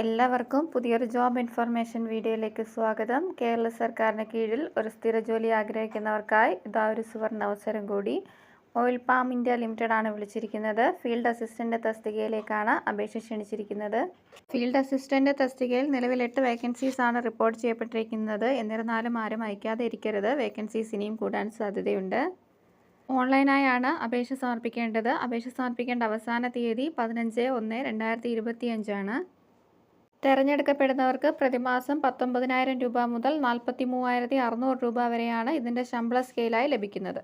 എല്ലാവർക്കും പുതിയൊരു job information വീഡിയോയിലേക്ക് സ്വാഗതം. കേരള സർക്കാരിന് കീഴിൽ ഒരു സ്ഥിര ജോലി ആഗ്രഹിക്കുന്നവർക്കായി ഇതാ ഒരു സുവർണ അവസരം കൂടി. ഓയിൽ പാം ഇന്ത്യ ലിമിറ്റഡ് ആണ് വിളിച്ചിരിക്കുന്നത്. ഫീൽഡ് അസിസ്റ്റന്റ് തസ്തികയിലേക്കാണ് അപേക്ഷ ക്ഷണിച്ചിരിക്കുന്നത്. ഫീൽഡ് അസിസ്റ്റന്റ് തസ്തികയിൽ നിലവിൽ എട്ട് വേക്കൻസീസ് ആണ് റിപ്പോർട്ട് ചെയ്യപ്പെട്ടിരിക്കുന്നത്. എന്നിരുന്നാലും ആരും അയക്കാതെ ഇരിക്കരുത്. വേക്കൻസീസ് ഇനിയും കൂടാൻ സാധ്യതയുണ്ട്. ഓൺലൈനായാണ് അപേക്ഷ സമർപ്പിക്കേണ്ടത്. അപേക്ഷ സമർപ്പിക്കേണ്ട അവസാന തീയതി പതിനഞ്ച് ഒന്ന് രണ്ടായിരത്തി ഇരുപത്തിയഞ്ചാണ്. തെരഞ്ഞെടുക്കപ്പെടുന്നവർക്ക് പ്രതിമാസം പത്തൊമ്പതിനായിരം രൂപ മുതൽ നാൽപ്പത്തി മൂവായിരത്തി അറുന്നൂറ് രൂപ വരെയാണ് ഇതിന്റെ ശമ്പള സ്കെയിലായി ലഭിക്കുന്നത്.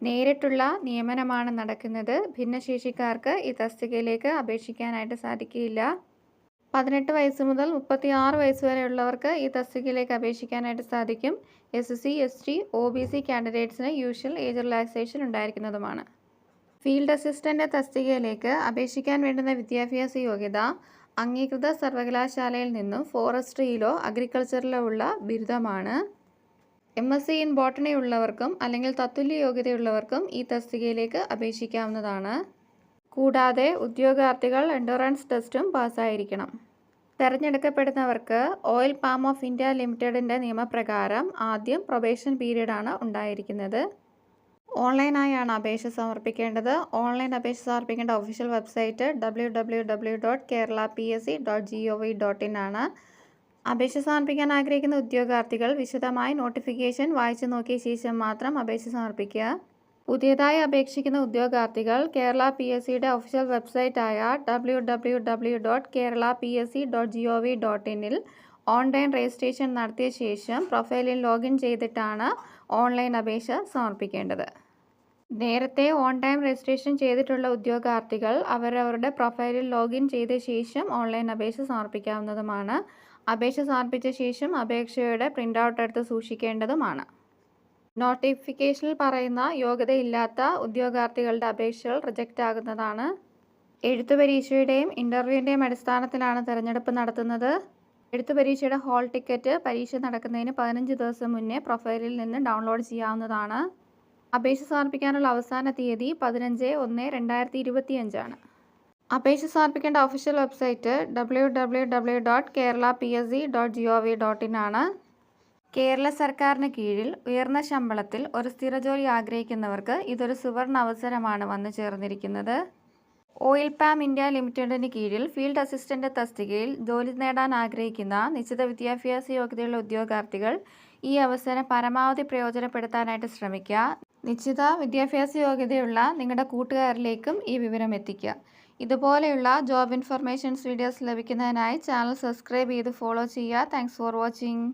നേരിട്ടുള്ള നിയമനമാണ് നടക്കുന്നത്. ഭിന്നശേഷിക്കാർക്ക് ഈ തസ്തികയിലേക്ക് അപേക്ഷിക്കാനായിട്ട് സാധിക്കില്ല പതിനെട്ട് വയസ്സ് മുതൽ മുപ്പത്തി ആറ് വയസ്സ് വരെയുള്ളവർക്ക് ഈ തസ്തികയിലേക്ക് അപേക്ഷിക്കാനായിട്ട് സാധിക്കും. S C S T O B C കാൻഡിഡേറ്റ്സിന് usual age relaxation ഉണ്ടായിരിക്കുന്നതുമാണ്. ഫീൽഡ് അസിസ്റ്റന്റ് തസ്തികയിലേക്ക് അപേക്ഷിക്കാൻ വേണ്ടുന്ന വിദ്യാഭ്യാസ യോഗ്യത അംഗീകൃത സർവകലാശാലയിൽ നിന്നും ഫോറസ്ട്രിയിലോ അഗ്രികൾച്ചറിലോ ഉള്ള ബിരുദമാണ്. M S C. In botany ഉള്ളവർക്കും അല്ലെങ്കിൽ തത്തുല്യ യോഗ്യതയുള്ളവർക്കും ഈ തസ്തികയിലേക്ക് അപേക്ഷിക്കാവുന്നതാണ്. കൂടാതെ ഉദ്യോഗാർത്ഥികൾ എൻഡോറൻസ് ടെസ്റ്റും പാസ്സായിരിക്കണം. തിരഞ്ഞെടുക്കപ്പെടുന്നവർക്ക് ഓയിൽ പാം ഓഫ് ഇന്ത്യ ലിമിറ്റഡിന്റെ നിയമപ്രകാരം ആദ്യം പ്രൊബേഷൻ പീരീഡാണ് ഉണ്ടായിരിക്കുന്നത്. ഓൺലൈനായാണ് അപേക്ഷ സമർപ്പിക്കേണ്ടത്. ഓൺലൈൻ അപേക്ഷ സമർപ്പിക്കേണ്ട official website W W W dot Kerala P S C dot G O V dot in ആണ്. അപേക്ഷ സമർപ്പിക്കാൻ ആഗ്രഹിക്കുന്ന ഉദ്യോഗാർത്ഥികൾ വിശദമായി നോട്ടിഫിക്കേഷൻ വായിച്ചു നോക്കിയ ശേഷം മാത്രം അപേക്ഷ സമർപ്പിക്കുക. പുതിയതായി അപേക്ഷിക്കുന്ന ഉദ്യോഗാർത്ഥികൾ കേരള പി എസ് സിയുടെ official വെബ്സൈറ്റായ W W W dot Kerala P S C dot G O V dot ഇന്നിൽ online registration നടത്തിയ ശേഷം പ്രൊഫൈലിൽ ലോഗിൻ ചെയ്തിട്ടാണ് ഓൺലൈൻ അപേക്ഷ സമർപ്പിക്കേണ്ടത്. നേരത്തെ ഓൺ ടൈം രജിസ്ട്രേഷൻ ചെയ്തിട്ടുള്ള ഉദ്യോഗാർത്ഥികൾ അവരവരുടെ പ്രൊഫൈലിൽ ലോഗിൻ ചെയ്ത ശേഷം ഓൺലൈൻ അപേക്ഷ സമർപ്പിക്കാവുന്നതുമാണ്. അപേക്ഷ സമർപ്പിച്ച ശേഷം അപേക്ഷയുടെ പ്രിന്റ് ഔട്ട് എടുത്ത് സൂക്ഷിക്കേണ്ടതുമാണ്. നോട്ടിഫിക്കേഷനിൽ പറയുന്ന യോഗ്യതയില്ലാത്ത ഉദ്യോഗാർത്ഥികളുടെ അപേക്ഷകൾ റിജക്റ്റ് ആകുന്നതാണ്. എഴുത്തു പരീക്ഷയുടെയും ഇന്റർവ്യൂവിന്റെയും അടിസ്ഥാനത്തിലാണ് തിരഞ്ഞെടുപ്പ് നടത്തുന്നത്. എഴുത്തു പരീക്ഷയുടെ ഹാൾ ടിക്കറ്റ് പരീക്ഷ നടക്കുന്നതിന് പതിനഞ്ച് ദിവസം മുന്നേ പ്രൊഫൈലിൽ നിന്ന് ഡൗൺലോഡ് ചെയ്യാവുന്നതാണ്. അപേക്ഷ സമർപ്പിക്കാനുള്ള അവസാന തീയതി പതിനഞ്ച് ഒന്ന് രണ്ടായിരത്തി ഇരുപത്തിയഞ്ചാണ് അപേക്ഷ സമർപ്പിക്കേണ്ട official website W W W dot Kerala P S C dot G O V dot in ആണ്. കേരള സർക്കാരിന് കീഴിൽ ഉയർന്ന ശമ്പളത്തിൽ ഒരു സ്ഥിരജോലി ആഗ്രഹിക്കുന്നവർക്ക് ഇതൊരു സുവർണ അവസരമാണ് വന്നു ചേർന്നിരിക്കുന്നത്. ഓയിൽ പാം ഇന്ത്യ ലിമിറ്റഡിന് കീഴിൽ ഫീൽഡ് അസിസ്റ്റന്റ് തസ്തികയിൽ ജോലി നേടാൻ ആഗ്രഹിക്കുന്ന നിശ്ചിത വിദ്യാഭ്യാസ യോഗ്യതയുള്ള ഉദ്യോഗാർത്ഥികൾ ഈ അവസരം പരമാവധി പ്രയോജനപ്പെടുത്താനായിട്ട് ശ്രമിക്കുക. നിശ്ചിത വിദ്യാഭ്യാസ യോഗ്യതയുള്ള നിങ്ങളുടെ കൂട്ടുകാരിലേക്കും ഈ വിവരം എത്തിക്കുക. ഇതുപോലെയുള്ള ജോബ് ഇൻഫർമേഷൻസ് വീഡിയോസ് ലഭിക്കുന്നതിനായി ചാനൽ സബ്സ്ക്രൈബ് ചെയ്ത് ഫോളോ ചെയ്യുക. Thanks for watching.